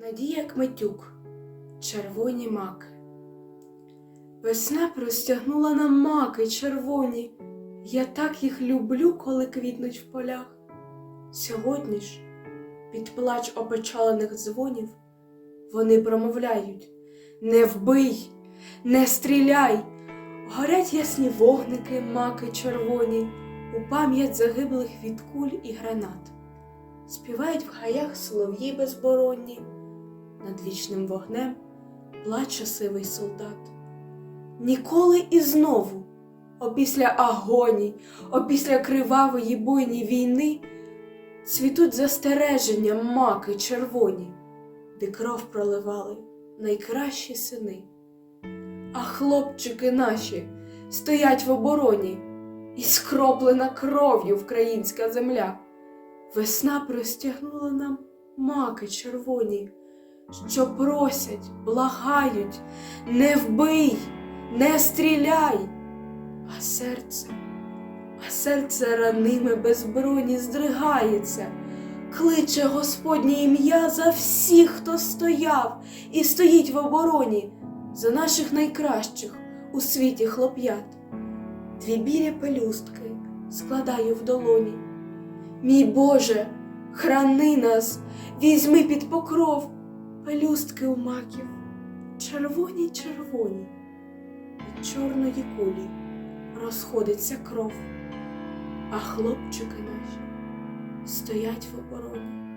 Надія Кметюк, червоні маки. Весна простягнула нам маки червоні. Я так їх люблю, коли квітнуть в полях. Сьогодні ж, під плач опечалених дзвонів, вони промовляють Не вбий, не стріляй, горять ясні вогники, маки червоні, у пам'ять загиблих від куль і гранат. Співають в гаях солов'ї безборонні, над вічним вогнем плаче сивий солдат. Ніколи і знову, опісля агоній, опісля кривавої бойні війни, цвітуть застереження маки червоні, де кров проливали найкращі сини. А хлопчики наші стоять в обороні, і скроплена кров'ю українська земля. Весна простягнула нам маки червоні, що просять, благають, не вбий, не стріляй, а серце, а серце раними безбройні здригається, кличе Господнє ім'я за всіх, хто стояв і стоїть в обороні, за наших найкращих у світі хлоп'ят. Дві білі пелюстки складаю в долоні. Мій Боже, храни нас, візьми під покров пелюстки у маків, червоні червоні, від чорної кулі розходиться кров, а хлопчики наші стоять в обороні.